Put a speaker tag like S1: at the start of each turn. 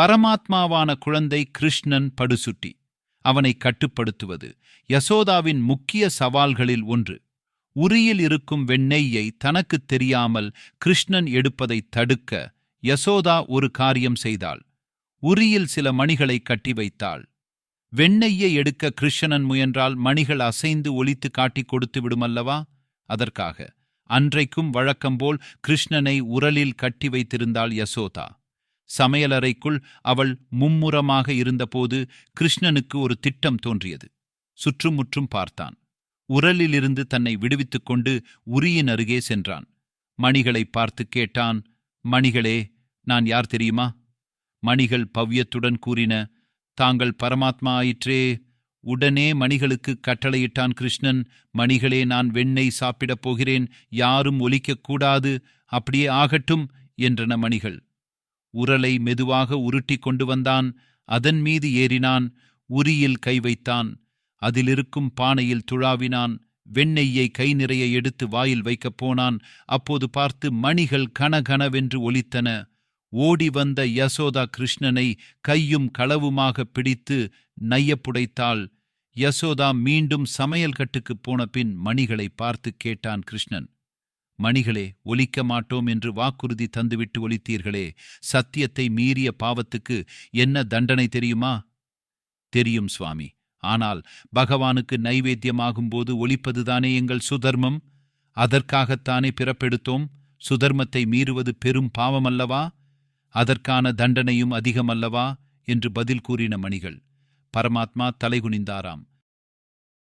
S1: பரமாத்மாவான குழந்தை கிருஷ்ணன் படுசுட்டி. அவனை கட்டுப்படுத்துவது. யசோதாவின் முக்கிய சவால்களில் ஒன்று. உரியில் இருக்கும் வெண்ணெய்யை தனக்குத் தெரியாமல் கிருஷ்ணன் எடுப்பதை தடுக்க யசோதா ஒரு காரியம் செய்தாள். உரியில் சில மணிகளை கட்டி வைத்தாள். வெண்ணெய்யை எடுக்க கிருஷ்ணன் முயன்றால் மணிகள் அசைந்து ஒலித்து காட்டிக் கொடுத்து விடுமல்லவா? அதற்காக. அன்றைக்கும் வழக்கம்போல் கிருஷ்ணனை உரலில் கட்டி வைத்திருந்தாள் யசோதா. சமையலறைக்குள் அவள் மும்முரமாக இருந்தபோது கிருஷ்ணனுக்கு ஒரு திட்டம் தோன்றியது. சுற்றுமுற்றும் பார்த்தான். உரலிலிருந்து தன்னை விடுவித்துக் கொண்டு உரியின் அருகே சென்றான். மணிகளை பார்த்து கேட்டான் மணிகளே நான் யார் தெரியுமா? மணிகள் பவ்யத்துடன் கூறின தாங்கள் பரமாத்மா ஆயிற்றே உடனே மணிகளுக்கு கட்டளையிட்டான் கிருஷ்ணன் மணிகளே நான் வெண்ணெய் சாப்பிடப் போகிறேன் யாரும் ஒலிக்கக்கூடாது அப்படியே ஆகட்டும் என்றன மணிகள். உரலை மெதுவாக உருட்டிக் கொண்டு வந்தான். அதன் மீது ஏறினான். உரியில் கை வைத்தான். அதிலிருக்கும் பானையில் துழாவினான். வெண்ணெய்யை கை நிறைய எடுத்து வாயில் வைக்கப் போனான். அப்போது பார்த்து மணிகள் கனகனவென்று ஒலித்தன. ஓடி வந்த யசோதா கிருஷ்ணனை கையும் களவுமாக பிடித்து நையப்புடைத்தாள். யசோதா மீண்டும் சமையல் கட்டுக்குப் போன பின் மணிகளை பார்த்து கேட்டான் கிருஷ்ணன். மணிகளே ஒலிக்க மாட்டோம் என்று வாக்குறுதி தந்துவிட்டு ஒலித்தீர்களே சத்தியத்தை மீறிய பாவத்துக்கு என்ன தண்டனை தெரியுமா? தெரியும் சுவாமி. ஆனால் பகவானுக்கு நைவேத்தியமாகும்போது ஒலிப்பதுதானே எங்கள் சுதர்மம்? அதற்காகத்தானே பிறப்பெடுத்தோம்? சுதர்மத்தை மீறுவது பெரும் பாவமல்லவா? அதற்கான தண்டனையும் அதிகமல்லவா? என்று பதில் கூறின மணிகள். பரமாத்மா தலைகுனிந்தாராம்.